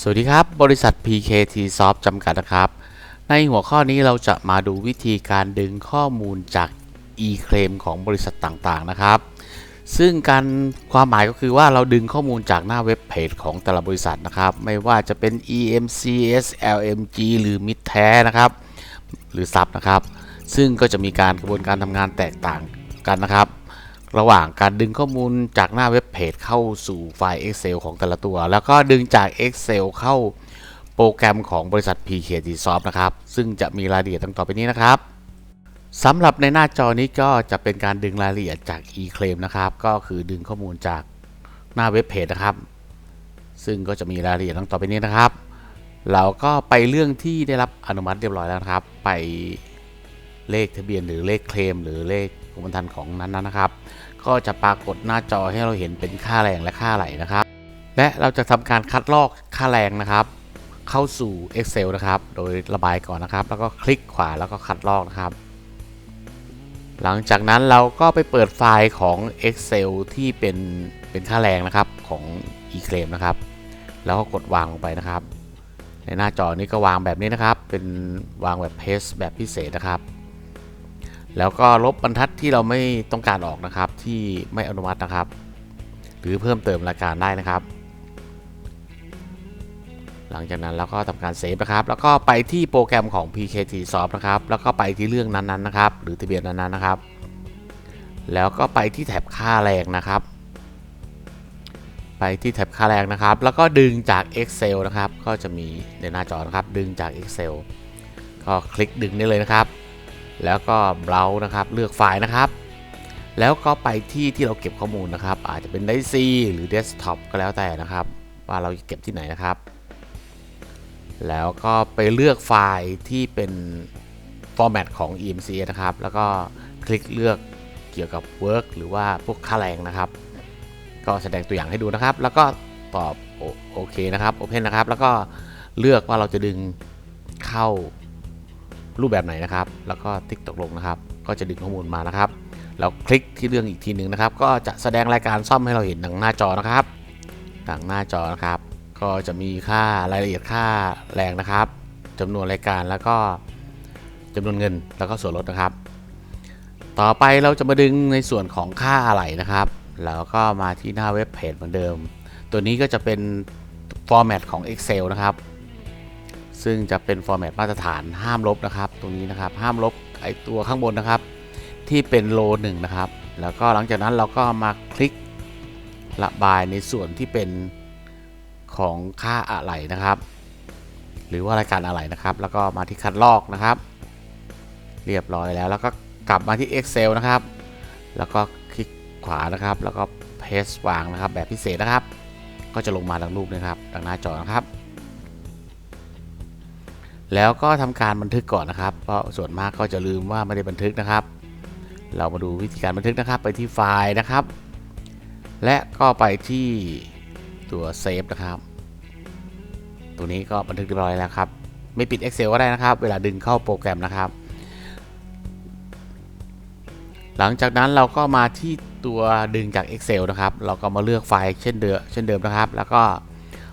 สวัสดีครับ บริษัท PKT Soft จำกัดนะครับ ในหัวข้อนี้เราจะมาดูวิธีการดึงข้อมูลจาก e-claim ของบริษัทต่างๆนะครับ ซึ่งการความหมายก็คือว่าเราดึงข้อมูลจากหน้าเว็บเพจของแต่ละบริษัทนะครับ ไม่ว่าจะเป็น EMCS LMG หรือ Mid แท้นะครับ หรือซับนะครับ ซึ่งก็จะมีการกระบวนการทำงานแตกต่างกันนะครับ ระหว่างการดึงข้อมูลจากหน้าเว็บเพจเข้าสู่ไฟล์ Excel ของแต่ละตัว แล้วก็ดึงจาก Excel เข้าโปรแกรมของบริษัท PKT Soft นะครับ ซึ่งจะมีรายละเอียดดังต่อไปนี้นะครับสำหรับในหน้าจอนี้ก็จะเป็นการดึงรายละเอียดจาก e-claim นะครับ ก็คือดึงข้อมูลจากหน้าเว็บเพจนะครับ ซึ่งก็จะมีรายละเอียดดังต่อไปนี้นะครับ เราก็ไปเรื่องที่ได้รับอนุมัติเรียบร้อยแล้วครับ ไปเลขทะเบียนหรือเลขเคลมหรือเลขกรมธรรม์ของนั้นนะครับ ก็จะปรากฏหน้าจอให้เราเห็นเป็นค่าแรงและค่าไหลนะครับ และเราจะทำการคัดลอกค่าแรงนะครับ เข้าสู่ Excel นะครับ โดยระบายก่อนนะครับ แล้วก็คลิกขวาแล้วก็คัดลอกนะครับ หลังจากนั้นเราก็ไปเปิดไฟล์ของ Excel ที่เป็นเป็นค่าแรงนะครับของ eClaim นะครับ แล้วก็กดวางลงไปนะครับ ในหน้าจอนี้ก็วางแบบนี้นะครับ เป็นวางแบบ paste แบบพิเศษนะครับ แล้วก็ลบบรรทัดที่เราไม่ต้องการออกนะครับ ที่ไม่อนุมัตินะครับ หรือเพิ่มเติมรายการได้นะครับ หลังจากนั้นเราก็ทำการเซฟนะครับ แล้วก็ไปที่โปรแกรมของ PKT Soft นะครับ แล้วก็ไปที่เรื่องนั้นๆนะครับ หรือทะเบียนนั้นๆนะครับ แล้วก็ไปที่แท็บค่าแรงนะครับ ไปที่แท็บค่าแรงนะครับ แล้วก็ดึงจาก Excel นะครับ ก็จะมีในหน้าจอนะครับ ดึงจาก Excel ก็คลิกดึงได้เลยนะครับ แล้วก็เบราว์นะครับเลือกไฟล์นะครับ แล้วก็ไปที่ที่เราเก็บข้อมูลนะครับ อาจจะเป็นไดซีหรือเดสก์ท็อปก็แล้วแต่นะครับ ว่าเราเก็บที่ไหนนะครับ แล้วก็ไปเลือกไฟล์ที่เป็นฟอร์แมตของ EMC นะครับ แล้วก็คลิกเลือกเกี่ยวกับ Work หรือว่าพวกค่าแรงนะครับ ก็แสดงตัวอย่างให้ดูนะครับ แล้วก็ตอบโอโอเคนะครับ Open นะครับ แล้วก็เลือกว่าเราจะดึงเข้า รูปแบบไหนนะครับ แล้วก็ติ๊กตกลงนะครับ ก็จะดึงข้อมูลมานะครับเราคลิกที่เรื่องอีกทีหนึ่งนะครับ ก็จะแสดงรายการซ่อมให้เราเห็นดังหน้าจอนะครับดังหน้าจอนะครับ ก็จะมีค่ารายละเอียดค่าแรงนะครับจำนวนรายการแล้วก็จำนวนเงินแล้วก็ส่วนลดนะครับ ต่อไปเราจะมาดึงในส่วนของค่าอะไหล่นะครับ แล้วก็มาที่หน้าเว็บเพจเหมือนเดิม ตัวนี้ก็จะเป็นฟอร์แมตของ Excel นะครับ ซึ่งจะเป็นฟอร์แมตมาตรฐานห้ามลบนะครับ ตรงนี้นะครับห้ามลบไอตัวข้างบนนะครับ ที่เป็นโลหนึ่งนะครับ แล้วก็หลังจากนั้นเราก็มาคลิกระบายในส่วนที่เป็นของค่าอะไหล่นะครับ หรือว่ารายการอะไหล่นะครับ แล้วก็มาที่คัดลอกนะครับ เรียบร้อยแล้ว แล้วก็กลับมาที่ Excel นะครับ แล้วก็คลิกขวานะครับ แล้วก็ paste วางนะครับ แบบพิเศษนะครับ ก็จะลงมาดังรูปนะครับดังหน้าจอนะครับ แล้วก็ทำการบันทึกก่อนนะครับ เพราะส่วนมากก็จะลืมว่าไม่ได้บันทึกนะครับ เรามาดูวิธีการบันทึกนะครับ ไปที่ไฟล์นะครับ และก็ไปที่ตัวเซฟนะครับ ตัวนี้ก็บันทึกเรียบร้อยแล้วครับ ไม่ปิด Excel ก็ได้นะครับ เวลาดึงเข้าโปรแกรมนะครับ หลังจากนั้นเราก็มาที่ตัวดึงจาก Excel นะครับ เราก็มาเลือกไฟล์เช่นเดิมเช่นเดิมนะครับ แล้วก็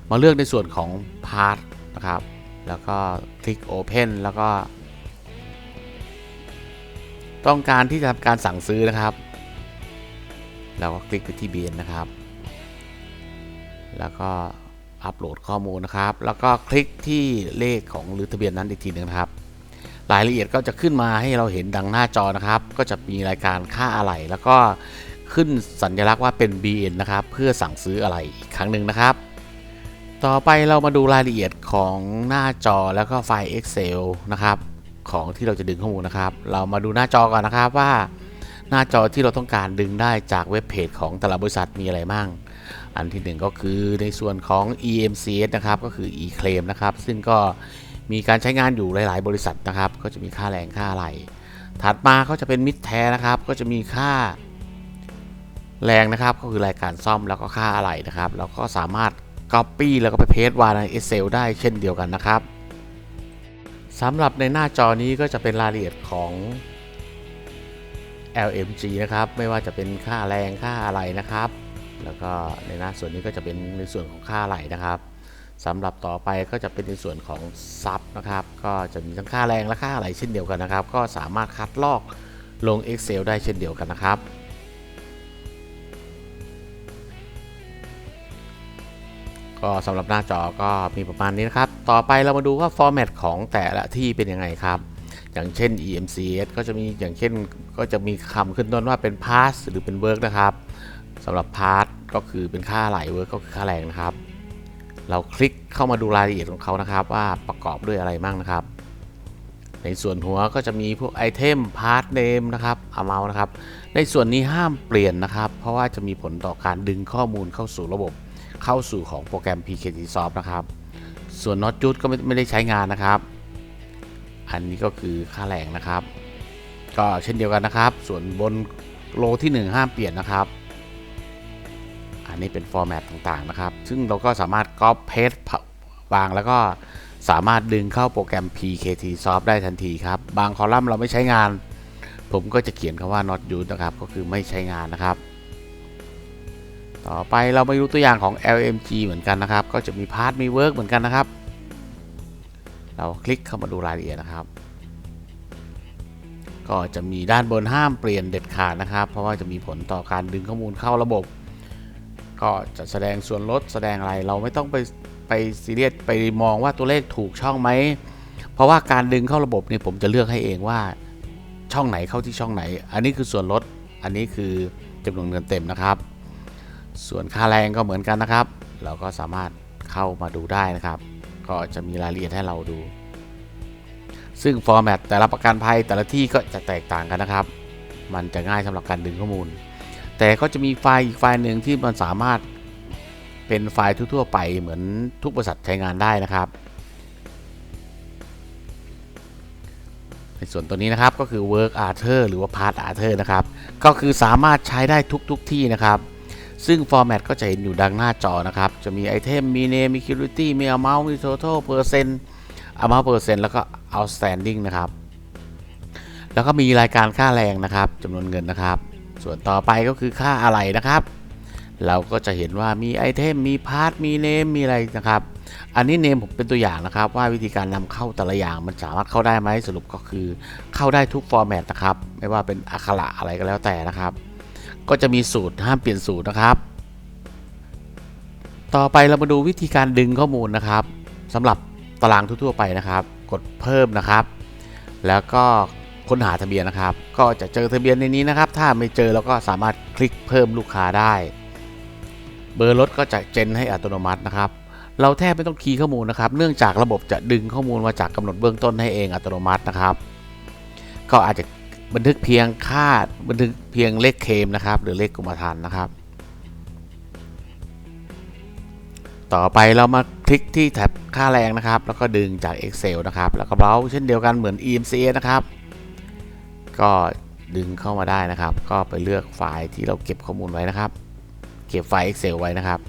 มาเลือกในส่วนของ Part นะครับ แล้วก็คลิก Open แล้วก็ ต้องการที่จะทำการสั่งซื้อนะครับ เราก็คลิกไปที่ BN นนะครับ แล้วก็อัปโหลดข้อมูลนะครับ แล้วก็คลิกที่เลขของหรือทะเบียนนั้นอีกทีหนึ่งนะครับ รายละเอียดก็จะขึ้นมาให้เราเห็นดังหน้าจอนะครับ ก็จะมีรายการค่าอะไหล่แล้วก็ขึ้นสัญลักษณ์ว่าเป็น BN นะครับ เพื่อสั่งซื้ออะไรอีกครั้งหนึ่งนะครับ ต่อไปเรามาดูรายละเอียดของหน้าจอแล้วก็ไฟล์ Excel นะครับ ของที่เราจะดึงข้อมูลนะครับ เรามาดูหน้าจอก่อนนะครับว่าหน้าจอที่เราต้องการดึงได้จากเว็บเพจของแต่ละบริษัทมีอะไรบ้าง อันที่หนึ่งก็คือในส่วนของ EMCS นะครับ ก็คือ e-claim นะครับ ซึ่งก็มีการใช้งานอยู่หลาย ๆ บริษัทนะครับ ก็จะมีค่าแรงค่าอะไร ถัดมาก็จะเป็นมิดแท้นะครับ ก็จะมีค่าแรงนะครับ ก็คือรายการซ่อมแล้วก็ค่าอะไรนะครับแล้วก็สามารถ Copy แล้วก็ไปเพจวางใน Excel ได้เช่นเดียวกันนะครับสำหรับในหน้าจอนี้ก็จะเป็นรายละเอียดของ LMG นะครับ ไม่ว่าจะเป็นค่าแรงค่าอะไรนะครับ แล้วก็ในหน้าส่วนนี้ก็จะเป็นในส่วนของค่าไหลนะครับสำหรับต่อไปก็จะเป็นในส่วนของซับนะครับ ก็จะมีทั้งค่าแรงและค่าอะไรเช่นเดียวกันนะครับ ก็สามารถคัดลอกลง Excel ได้เช่นเดียวกันนะครับ ก็สำหรับหน้าจอก็มีประมาณนี้นะครับ ต่อไปเรามาดูว่าฟอร์แมตของแต่ละที่เป็นยังไงครับ อย่างเช่น EMCS ก็จะมีอย่างเช่นก็จะมีคำขึ้นต้นว่าเป็น pass หรือเป็น work นะครับสำหรับ pass ก็คือเป็นค่าไหล work ก็คือค่าแรงนะครับ เราคลิกเข้ามาดูรายละเอียดของเขานะครับ ว่าประกอบด้วยอะไรบ้างนะครับ ในส่วนหัวก็จะมีพวกไอเทม part name นะครับ amount นะครับ ในส่วนนี้ห้ามเปลี่ยนนะครับ เพราะว่าจะมีผลต่อการดึงข้อมูลเข้าสู่ระบบ เข้าสู่ของโปรแกรม PKT Soft นะครับ ส่วน not just ก็ไม่ได้ใช้งานนะครับ อันนี้ก็คือค่าแรงนะครับ ก็เช่นเดียวกันนะครับ ส่วนบนโลที่ 1 ห้ามเปลี่ยนนะครับ อันนี้เป็นฟอร์แมตต่างๆนะครับ ซึ่งเราก็สามารถ copy paste วางแล้วก็สามารถดึงเข้าโปรแกรม PKT Soft ได้ทันทีครับ บางคอลัมน์เราไม่ใช้งาน ผมก็จะเขียนคำว่า not use นะครับ ก็คือไม่ใช้งานนะครับ ต่อไปเรามาดูตัวอย่างของ LMG เหมือนกันนะครับ ก็จะมีพาร์ทมี work เหมือนกันนะครับ เราคลิกเข้ามาดูรายละเอียดนะครับ ก็จะมีด้านบนห้ามเปลี่ยนเด็ดขาดนะครับ เพราะว่าจะมีผลต่อการดึงข้อมูลเข้าระบบ ก็จะแสดงส่วนลดแสดงอะไร เราไม่ต้องไปไปซีเรียสไปมองว่าตัวเลขถูกช่องไหม เพราะว่าการดึงเข้าระบบเนี่ยผมจะเลือกให้เองว่าช่องไหนเข้าที่ช่องไหน อันนี้คือส่วนลด อันนี้คือจำนวนเงินเต็มนะครับ ส่วนค่าแรงก็เหมือนกันนะครับ เราก็สามารถเข้ามาดูได้นะครับ ก็จะมีรายละเอียดให้เราดู ซึ่งฟอร์แมตแต่ละประกันภัยแต่ละที่ก็จะแตกต่างกันนะครับ มันจะง่ายสำหรับการดึงข้อมูล แต่ก็จะมีไฟล์อีกไฟล์หนึ่งที่มันสามารถเป็นไฟล์ทั่วๆไปเหมือนทุกบริษัทใช้งานได้นะครับ ในส่วนตัวนี้นะครับก็คือ work arter หรือว่า part arter นะครับ ก็คือสามารถใช้ได้ทุกๆทที่นะครับ ซึ่ง format ก็จะเห็นอยู่ดังหน้าจอนะครับ จะมีไอเทม มี name มี security มี amount มี total percent amount percent แล้วก็ outstanding นะครับ แล้วก็มีรายการค่าแรงนะครับจำนวนเงินนะครับ ส่วนต่อไปก็คือค่าอะไรนะครับ เราก็จะเห็นว่ามีไอเทม มีพาร์ท มีเนม มีอะไรนะครับ อันนี้เนมผมเป็นตัวอย่างนะครับ ว่าวิธีการนำเข้าแต่ละอย่างมันสามารถเข้าได้ไหมสรุปก็คือเข้าได้ทุกฟอร์แมตนะครับ ไม่ว่าเป็นอักขระอะไรก็แล้วแต่นะครับ ก็จะมีสูตรห้ามเปลี่ยนสูตรนะครับ ต่อไปเรามาดูวิธีการดึงข้อมูลนะครับสำหรับตารางทั่วๆไปนะครับ กดเพิ่มนะครับ แล้วก็ค้นหาทะเบียนนะครับ ก็จะเจอทะเบียนในนี้นะครับ ถ้าไม่เจอเราก็สามารถคลิกเพิ่มลูกค้าได้ เบอร์รถก็จะเจนให้อัตโนมัตินะครับ เราแทบไม่ต้องคีย์ข้อมูลนะครับ เนื่องจากระบบจะดึงข้อมูลมาจากกำหนดเบื้องต้นให้เองอัตโนมัตินะครับ ก็อาจจะ บันทึกเพียงค่าบันทึกเพียงเลขเคมนะครับ หรือเลขกรมธรรม์นะครับ ต่อไปเรามาคลิกที่แท็บค่าแรงนะครับ แล้วก็ดึงจาก Excel นะครับ แล้วก็เบราว์เช่นเดียวกันเหมือน EMCA นะครับ ก็ดึงเข้ามาได้นะครับ ก็ไปเลือกไฟล์ที่เราเก็บข้อมูลไว้นะครับ เก็บไฟล์ Excel ไว้นะครับ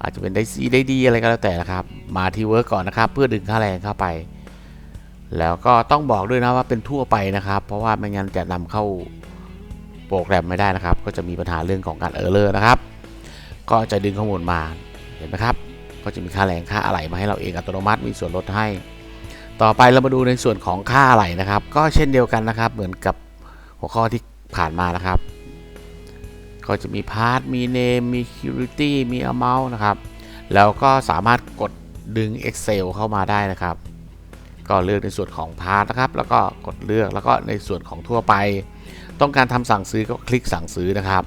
อาจจะเป็นได้ C ได้ D อะไรก็แล้วแต่นะครับ มาที่ Work ก่อนนะครับ เพื่อดึงค่าแรงเข้าไป แล้วก็ต้องบอกด้วยนะว่าเป็นทั่วไปนะครับ เพราะว่าไม่งั้นจะนำเข้าโปรแกรมไม่ได้นะครับ ก็จะมีปัญหาเรื่องของการเออร์เลอร์นะครับ ก็จะดึงข้อมูลมาเห็นไหมครับ ก็จะมีค่าแรงค่าอะไหล่มาให้เราเองอัตโนมัติมีส่วนลดให้ ต่อไปเรามาดูในส่วนของค่าอะไหล่นะครับ ก็เช่นเดียวกันนะครับ เหมือนกับหัวข้อที่ผ่านมานะครับ ก็จะมีพาร์ทมีเนมมี security มี amount นะครับ แล้วก็สามารถกดดึง Excel เข้ามาได้นะครับ ก็เลือกในส่วนของพาร์ทนะครับ แล้วก็กดเลือกแล้วก็ในส่วนของทั่วไป ต้องการทำสั่งซื้อก็คลิกสั่งซื้อนะครับ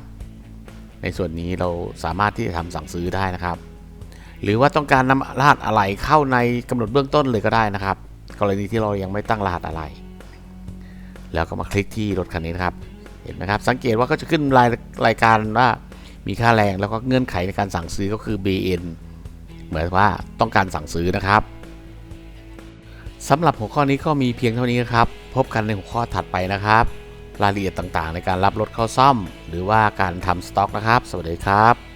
ในส่วนนี้เราสามารถที่จะทำสั่งซื้อได้นะครับ หรือว่าต้องการนำรหัสอะไรเข้าในกำหนดเบื้องต้นเลยก็ได้นะครับ กรณีที่เรายังไม่ตั้งรหัสอะไร แล้วก็มาคลิกที่รถคันนี้นะครับ เห็นไหมครับ สังเกตว่าก็จะขึ้นรายรายการว่ามีค่าแรงแล้วก็เงื่อนไขในการสั่งซื้อก็คือ BN เหมือนว่าต้องการสั่งซื้อนะครับ สำหรับหัวข้อนี้ก็มีเพียงเท่านี้นะครับ พบกันในหัวข้อถัดไปนะครับ รายละเอียดต่างๆ ในการรับรถเข้าซ่อม หรือว่าการทำสต็อกนะครับ สวัสดีครับ